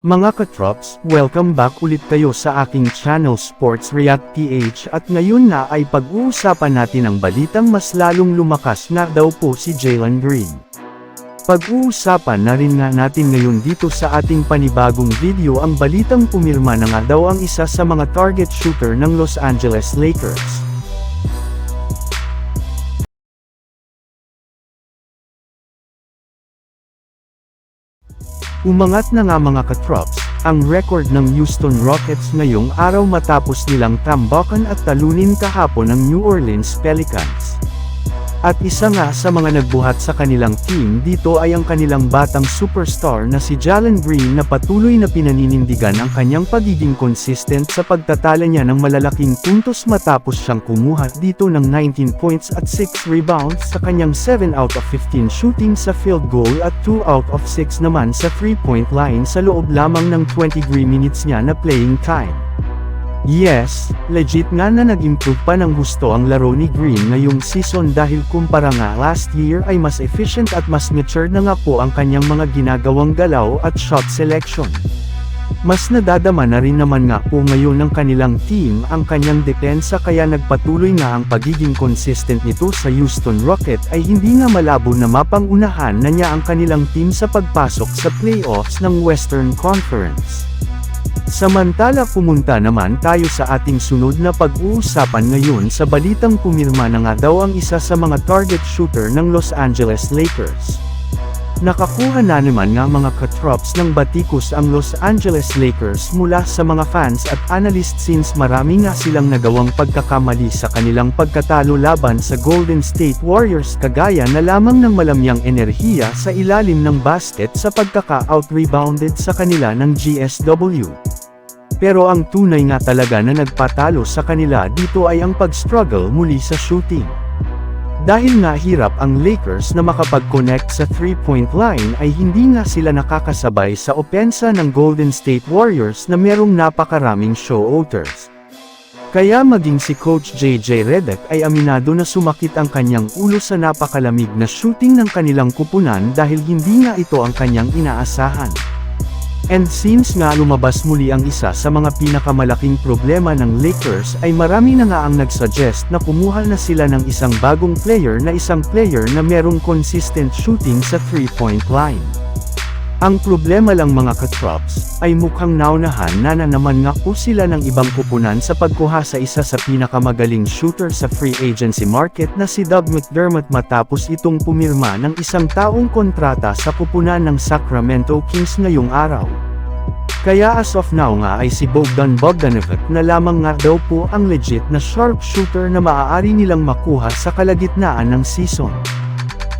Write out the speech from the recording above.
Mga katrops, welcome back ulit kayo sa aking channel Sports React PH at ngayon na ay pag-uusapan natin ang balitang mas lalong lumakas na daw po si Jalen Green. Pag-uusapan na rin nga natin ngayon dito sa ating panibagong video ang balitang pumirma na nga daw ang isa sa mga target shooter ng Los Angeles Lakers. Umangat na nga mga katrops, ang record ng Houston Rockets ngayong araw matapos nilang tambakan at talunin kahapon ng New Orleans Pelicans. At isa nga sa mga nagbuhat sa kanilang team dito ay ang kanilang batang superstar na si Jalen Green na patuloy na pinaninindigan ang kanyang pagiging consistent sa pagtatala niya ng malalaking puntos matapos siyang kumuha dito ng 19 points at 6 rebounds sa kanyang 7 out of 15 shooting sa field goal at 2 out of 6 naman sa 3-point line sa loob lamang ng 23 minutes niya na playing time. Yes, legit nga na nag-improve pa ng gusto ang laro ni Green ngayong season dahil kumpara nga last year ay mas efficient at mas mature na nga po ang kanyang mga ginagawang galaw at shot selection. Mas nadadama na rin naman nga po ngayon ng kanilang team ang kanyang depensa kaya nagpatuloy nga ang pagiging consistent nito sa Houston Rocket ay hindi nga malabo na mapangunahan na niya ang kanilang team sa pagpasok sa playoffs ng Western Conference. Samantala pumunta naman tayo sa ating sunod na pag-uusapan ngayon sa balitang pumirma na nga daw ang isa sa mga target shooter ng Los Angeles Lakers. Nakakuha na naman nga mga katrops ng batikos ang Los Angeles Lakers mula sa mga fans at analyst since marami nga silang nagawang pagkakamali sa kanilang pagkatalo laban sa Golden State Warriors kagaya na lamang ng malamyang enerhiya sa ilalim ng basket sa pagkaka-out-rebounded sa kanila ng GSW. Pero ang tunay nga talaga na nagpatalo sa kanila dito ay ang pag-struggle muli sa shooting. Dahil nga hirap ang Lakers na makapag-connect sa 3-point line ay hindi nga sila nakakasabay sa opensa ng Golden State Warriors na merong napakaraming show-outers. Kaya maging si Coach JJ Redick ay aminado na sumakit ang kanyang ulo sa napakalamig na shooting ng kanilang kupunan dahil hindi nga ito ang kanyang inaasahan. And since nga lumabas muli ang isa sa mga pinakamalaking problema ng Lakers ay marami na nga ang nagsuggest na kumuha na sila ng isang bagong player na isang player na merong consistent shooting sa 3-point line. Ang problema lang mga katrops, ay mukhang naunahan na na naman nga po sila ng ibang kupunan sa pagkuha sa isa sa pinakamagaling shooter sa free agency market na si Doug McDermott matapos itong pumirma ng isang taong kontrata sa kupunan ng Sacramento Kings ngayong araw. Kaya as of now nga ay si Bogdan Bogdanovic na lamang nga daw po ang legit na sharpshooter na maaari nilang makuha sa kalagitnaan ng season.